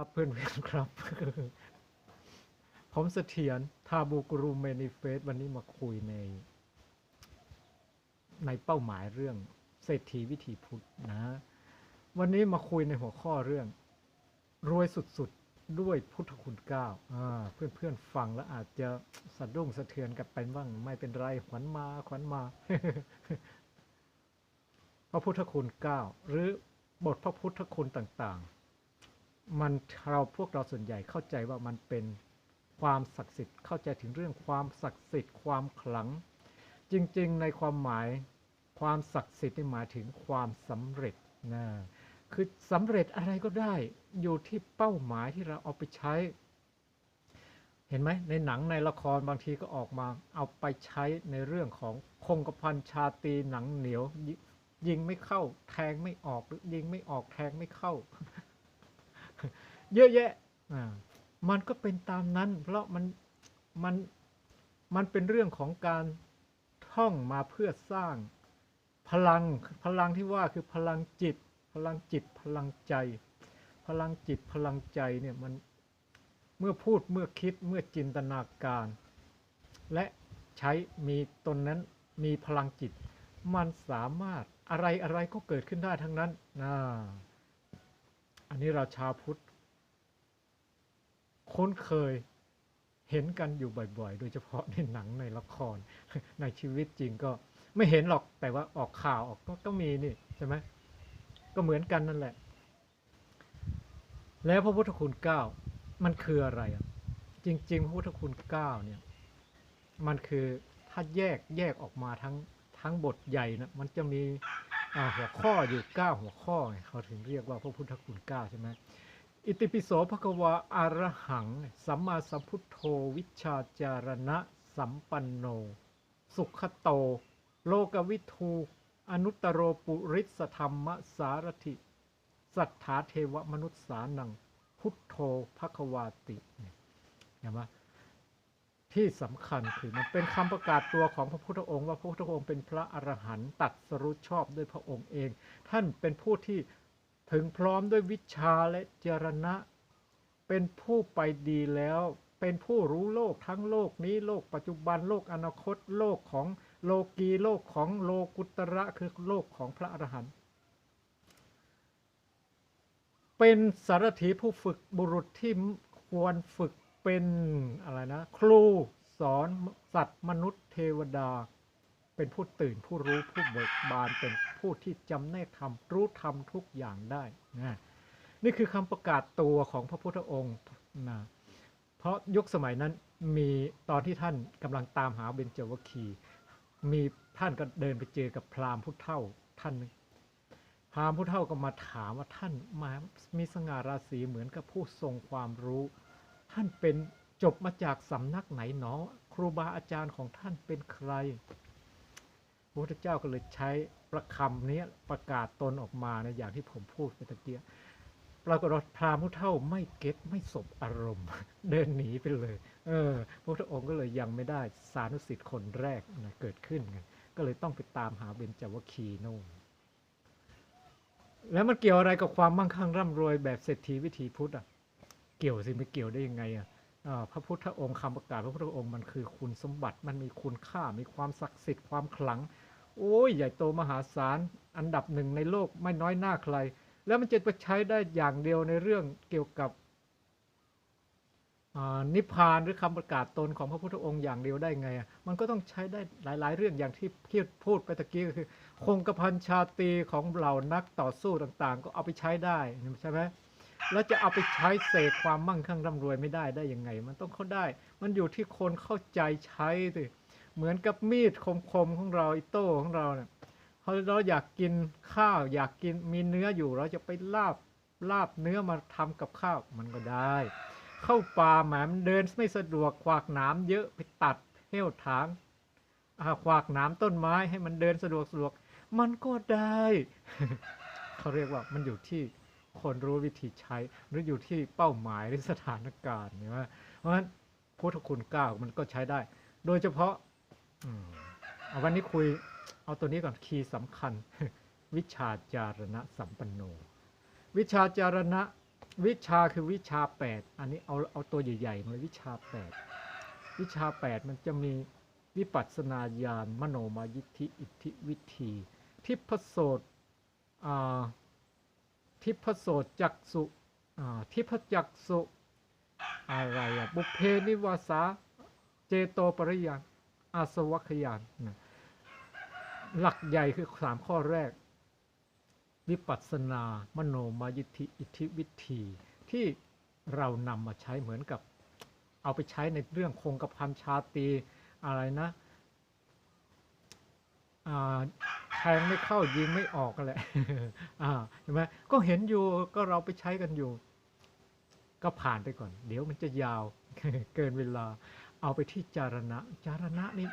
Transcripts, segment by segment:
ครับเพื่อนๆครับ ผมเสถียรทาบูกรูเมนิเฟสวันนี้มาคุยใน ในเป้าหมายเรื่องเศรษฐีวิถีพุทธนะ วันนี้มาคุยในหัวข้อเรื่อง รวยสุดๆ ด้วยพุทธคุณเก้าอ่าเพื่อนๆฟังแล้วอาจจะสะดุ้งสะเทือนกันไปบ้าง ไม่เป็นไรขวัญมาขวัญมาพระพุทธคุณเก้าหรือบทพระพุทธคุณต่างๆ มันเราพวกเราส่วนใหญ่เข้าใจว่ามันเป็นความศักดิ์สิทธิ์เข้าใจถึงเรื่องความศักดิ์สิทธิ์ความขลัง จริงๆ ในความหมายความศักดิ์สิทธิ์นี่หมายถึงความสำเร็จนะคือสำเร็จอะไรก็ได้อยู่ที่เป้าหมายที่เราเอาไปใช้ เห็นไหมในหนังในละครบางทีก็ออกมาเอาไปใช้ในเรื่องของคงกระพันชาตีหนังเหนียวยยิงไม่เข้าแทงไม่ออกหรือยิงไม่ออกแทงไม่เข้า เยอะแยะมันก็เป็นตามนั้น เพราะมันมันมันเป็นเรื่องของการท่องมาเพื่อสร้างพลังพลังที่ว่าคือพลังจิต พลังจิตพลังใจ พลังจิตพลังใจเนี่ยมันเมื่อพูดเมื่อคิดเมื่อจินตนาการ และใช้มีตนนั้นมีพลังจิต มันสามารถอะไรอะไรก็เกิดขึ้นได้ทั้งนั้นนะ อันนี้เราชาวพุทธคุ้นเคยเห็นกันอยู่บ่อยๆ โดยเฉพาะในหนังในละครในชีวิตจริงก็ไม่เห็นหรอกแต่ว่าออกข่าวออกก็ก็มีนี่ใช่ไหมก็เหมือนกันนั่นแหละ แล้วพระพุทธคุณเก้ามันคืออะไรจริง ๆ พระพุทธคุณเก้าเนี่ยมันคือถ้าแยกแยกออกมาทั้งทั้งบทใหญ่นะมันจะมี หัวข้ออยู่เก้าหัวข้อไงเขาถึงเรียกว่าพระพุทธคุณเก้าใช่ไหมอิติปิโสภควาอารหัง สัมมาสัมพุทโธวิชาจารณะ สัมปันโน สุขโต โลกวิทูอนุตตรโรปุริสธรรมสารถิสัทธาเทวมนุษย์สานัง พุทโธภควาติเนี่ยเห็นไหม ที่สำคัญคือมันเป็นคำประกาศตัวของพระพุทธองค์ ว่าพระพุทธองค์เป็นพระอรหันต์ตัดสรุปชอบด้วยพระองค์เอง ท่านเป็นผู้ที่ถึงพร้อมด้วยวิชาและเจรณะ เป็นผู้ไปดีแล้ว เป็นผู้รู้โลกทั้งโลกนี้โลกปัจจุบันโลกอนาคตโลกของโลกีโลกของโลกุตระคือโลกของพระอรหันต์เป็นสารถีผู้ฝึกบุรุษที่ควรฝึก เป็นอะไรนะ ครูสอนสัตว์มนุษย์เทวดา เป็นผู้ตื่นผู้รู้ผู้เบิกบานเป็นผู้ที่จำแนกธรรมรู้ธรรมทุกอย่างได้นะนี่คือคำประกาศตัวของพระพุทธองค์นะเพราะยุคสมัยนั้นมีตอนที่ท่านกำลังตามหาเบญจวัคคีมีท่านก็เดินไปเจอกับพราหมณ์ผู้เฒ่าท่านนึงพราหมณ์ผู้เฒ่าก็มาถามว่าท่านมามีสง่าราศีเหมือนกับผู้ทรงความรู้ ท่านเป็นจบมาจากสำนักไหนหนอ ครูบาอาจารย์ของท่านเป็นใครพระพุทธเจ้าก็เลยใช้ประคำนี้ประกาศตนออกมาในอย่างที่ผมพูดไปตะเกียปรากฏว่าพราหมณ์ผู้เฒ่าไม่เก็ตไม่สบอารมณ์ เดินหนีไปเลย เออพระพุทธองค์ก็เลยยังไม่ได้สานุสิทธิ์คนแรกนะเกิดขึ้นกันก็เลยต้องไปตามหาเบญจวคีโน่นแล้วมันเกี่ยวอะไรกับความมั่งคั่งร่ำรวยแบบเศรษฐีวิถีพุทธอะ เกี่ยวสิไม่เกี่ยวได้ยังไงอะพระพุทธองค์คำประกาศพระพุทธองค์มันคือคุณสมบัติมันมีคุณค่ามีความศักดิ์สิทธิ์ความขลัง โอ้ยใหญ่โตมหาศาลอันดับหนึ่งในโลกไม่น้อยหน้าใคร แล้วมันจะไปใช้ได้อย่างเดียวในเรื่องเกี่ยวกับนิพพานหรือคำประกาศตนของพระพุทธองค์อย่างเดียวได้ไงอะมันก็ต้องใช้ได้หลาย ๆ เรื่องอย่างที่ที่พูดไปตะกี้ก็คือ คงกระพันชาตีของเหล่านักต่อสู้ต่างๆ ก็เอาไปใช้ได้ใช่ไหม แล้วจะเอาไปใช้เสกความมั่งคั่งร่ำรวยไม่ได้ได้ยังไง มันต้องเข้าได้ มันอยู่ที่คนเข้าใจใช้สิเหมือนกับมีดคมๆของเราอิโต้ของเราเนี่ยพอเราอยากกินข้าว อยากกินมีเนื้ออยู่เราจะไปลาบลาบเนื้อมาทำกับข้าวมันก็ได้ เข้าป่าแหมมันเดินไม่สะดวกขวากหนามเยอะไปตัดเหี้ยวถางขวากหนามต้นไม้ให้มันเดินสะดวกสะดวกมันก็ได้ เขาเรียกว่ามันอยู่ที่ คนรู้วิธีใช้ หรืออยู่ที่เป้าหมายหรือสถานการณ์เนี่ยว่าเพราะฉะนั้นพุทธคุณเก้ามันก็ใช้ได้ โดยเฉพาะเอาวันนี้คุยเอาตัวนี้ก่อนคีย์สำคัญ วิชาจารณะสัมปันโน วิชาจารณะวิชาคือวิชาแปดอันนี้เอาเอาตัวใหญ่ๆมาเลยวิชาแปดวิชาแปดมันจะมีวิปัสสนาญาณมโนมายิทธิอิทธิวิธีทิพโสตอ่า ทิพโสตจักสุทิพจักสุอะไรอะบุพเพนิวาสาเจโตปริยานอาสวัคยานนะหลักใหญ่คือสามข้อแรก วิปัสสนามโนมายิธิอิทธิวิธีที่เรานำมาใช้เหมือนกับเอาไปใช้ในเรื่องคงกระพันชาตีอะไรนะ ทงไม่เข้ายิงไม่ออกกันแหละอ่าเห็นไหมก็เห็นอยู่ก็เราไปใช้กันอยู่ ก็ผ่านไปก่อน เดี๋ยวมันจะยาวเกินเวลา เอาไปที่จารณะ จารณะนี่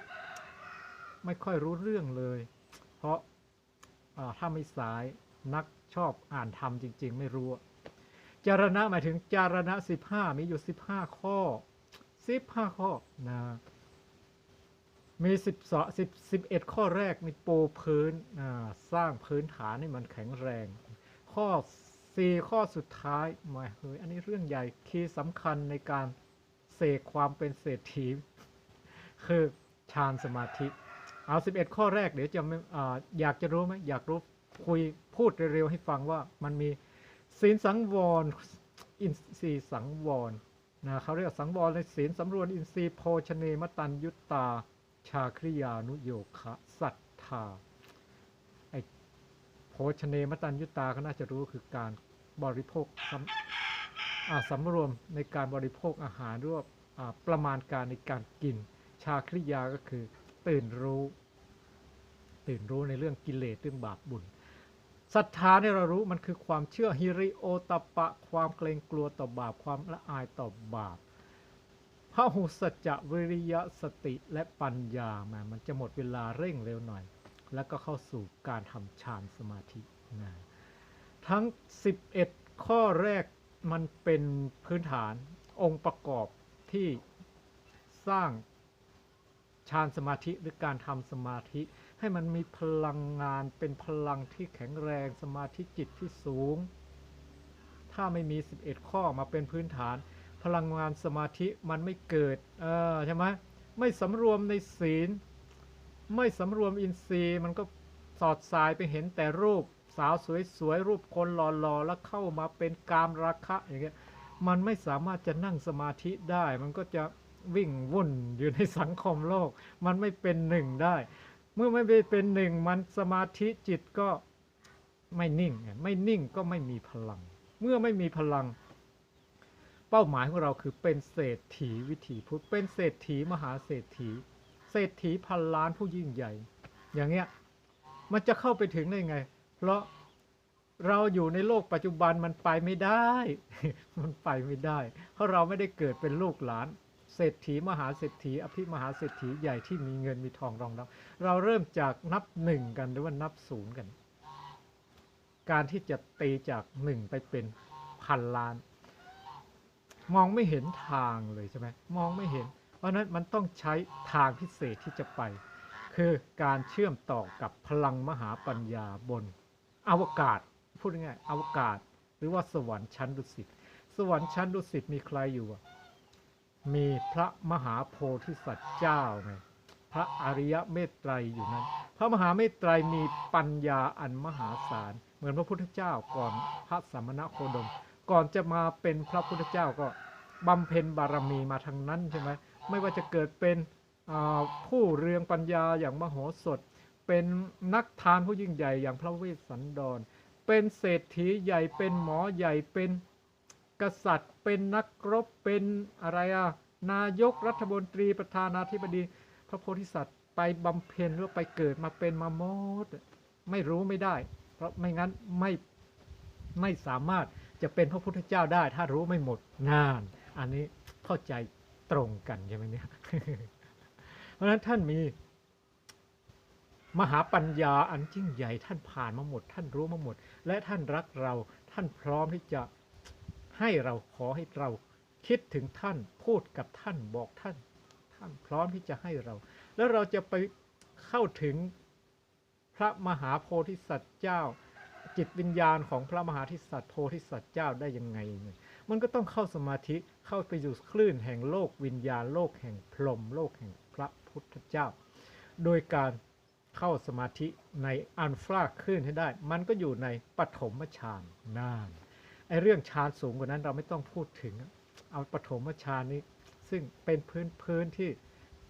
ไม่ค่อยรู้เรื่องเลย เพราะอ่าถ้าไม่สายนักชอบอ่านธรรมจริง ๆ ไม่รู้ จารณะหมายถึงจารณะสิบห้ามีอยู่สิบห้าข้อสิบห้าข้อนะ มีสิบสองสิบสิบเอ็ดข้อแรกนี่ปูพื้นสร้างพื้นฐานให้มันแข็งแรง ข้อสี่ข้อสุดท้ายมาเฮ้ยอันนี้เรื่องใหญ่คีย์สำคัญในการเสกความเป็นเศรษฐีคือฌานสมาธิ เอา11ข้อแรกเดี๋ยวจะไม่ออยากจะรู้ไหมอยากรู้คุยพูดเร็วๆให้ฟังว่ามันมีศีลสังวรอินทรีย์สังวรนะเขาเรียกสังวรในศีลสำรวมอินทรีย์โภชเนมตันยุตตา ชาคริยานุโยคะศรัทธาไอโภชเนมตันยุตตาก็น่าจะรู้คือการบริโภคสำอาสำรวมในการบริโภคอาหารรว่าอ่าประมาณการในการกิน ชาคริยาก็คือตื่นรู้ ตื่นรู้ในเรื่องกิเลสเรื่องบาปบุญศรัทธาเนี่ยเรารู้มันคือความเชื่อฮิริโอตปะ ความเกรงกลัวต่อบาปความละอายต่อบาป พระหุสัจจะวิริยะสติและปัญญามามันจะหมดเวลาเร่งเร็วหน่อย แล้วก็เข้าสู่การทำฌานสมาธินะทั้ง 11 ข้อแรกมันเป็นพื้นฐานองค์ประกอบที่สร้างฌานสมาธิหรือการทำสมาธิ ให้มันมีพลังงานเป็นพลังที่แข็งแรงสมาธิจิตที่สูง ถ้าไม่มี 11 ข้อมาเป็นพื้นฐาน ลังงานสมาธิมันไม่เกิดเออใช่ไหมไม่สำรวมในศีล ไม่สำรวมอินทรีย์มันก็สอดสายไปเห็นแต่รูปสาวสวยๆรูปคนหล่อๆแล้วเข้ามาเป็นกามราคะอย่างเงี้ยมันไม่สามารถจะนั่งสมาธิได้ มันก็จะวิ่งวุ่นอยู่ในสังคมโลก มันไม่เป็นหนึ่งได้ เมื่อไม่เป็นหนึ่งมันสมาธิจิตก็ไม่นิ่งไงไม่นิ่งก็ไม่มีพลัง เมื่อไม่มีพลัง เป้าหมายของเราคือเป็นเศรษฐีวิถีพุทธเป็นเศรษฐีมหาเศรษฐี เศรษฐีพันล้านผู้ยิ่งใหญ่ อย่างเงี้ยมันจะเข้าไปถึงได้ไง เพราะเราอยู่ในโลกปัจจุบันมันไปไม่ได้ มันไปไม่ได้ เพราะเราไม่ได้เกิดเป็นลูกหลาน เศรษฐีมหาเศรษฐี อภิมหาเศรษฐีใหญ่ที่มีเงินมีทองรองรับเราเริ่มจากนับหนึ่งกันหรือว่านับศูนย์กัน การที่จะตีจากหนึ่งไปเป็นพันล้าน มองไม่เห็นทางเลยใช่ไหมมองไม่เห็น เพราะนั้นมันต้องใช้ทางพิเศษที่จะไป คือการเชื่อมต่อกับพลังมหาปัญญาบน อวกาศ พูดง่ายๆอวกาศ หรือว่าสวรรค์ชั้นดุสิตสวรรค์ชั้นดุสิตมีใครอยู่มีพระมหาโพธิสัตว์เจ้าไงพระอริยเมตไตรอยู่นั้น พระมหาเมตไตรมีปัญญาอันมหาศาล เหมือนพระพุทธเจ้าก่อนพระสัมมณโคดม ก่อนจะมาเป็นพระพุทธเจ้าก็บำเพ็ญบารมีมาทางนั้นใช่ไหมไม่ว่าจะเกิดเป็นผู้เรืองปัญญาอย่างมโหสถ เป็นนักทานผู้ยิ่งใหญ่อย่างพระเวสสันดร เป็นเศรษฐีใหญ่เป็นหมอใหญ่เป็นกษัตริย์ เป็นนักรบเป็นอะไรอะนายกรัฐมนตรีประธานาธิบดี พระโพธิสัตว์ไปบำเพ็ญหรือไปเกิดมาเป็นมามดไม่รู้ไม่ได้ เพราะไม่งั้นไม่ไม่สามารถ จะเป็นพระพุทธเจ้าได้ ถ้ารู้ไม่หมดงาน อันนี้เข้าใจตรงกันใช่ไหมเนี่ย เพราะฉะนั้นท่านมี มหาปัญญาอันยิ่งใหญ่ท่านผ่านมาหมด ท่านรู้มาหมด และท่านรักเรา ท่านพร้อมที่จะให้เราขอให้เราคิดถึงท่านพูดกับท่านบอกท่าน ท่านพร้อมที่จะให้เรา แล้วเราจะไปเข้าถึงพระมหาโพธิสัตว์เจ้า จิตวิญญาณของพระมหาธิสัตว์โพธิสัตว์เจ้าได้ยังไง มันก็ต้องเข้าสมาธิเข้าไปอยู่คลื่นแห่งโลกวิญญาณโลกแห่งพรหมโลกแห่งพระพุทธเจ้า โดยการเข้าสมาธิในอันฟราคลื่นให้ได้ มันก็อยู่ในปฐมฌานนานไอเรื่องฌานสูงกว่านั้นเราไม่ต้องพูดถึง เอาปฐมฌานนี้ซึ่งเป็นพื้นพื้นที่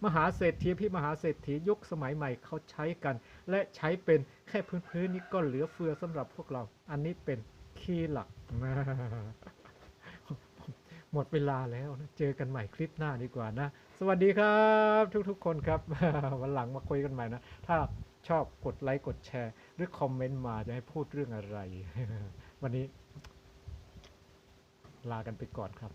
มหาเศรษฐีพี่มหาเศรษฐียุคสมัยใหม่เขาใช้กัน และใช้เป็นแค่พื้นพื้นนี้ก็เหลือเฟือสำหรับพวกเรา อันนี้เป็นคีย์หลักนะหมดเวลาแล้วนะเจอกันใหม่คลิปหน้าดีกว่านะ สวัสดีครับ ทุกๆ คนครับ วันหลังมาคุยกันใหม่นะ ถ้าชอบกดไลค์กดแชร์ หรือคอมเมนต์มาจะให้พูดเรื่องอะไร วันนี้ ลากันไปก่อนครับ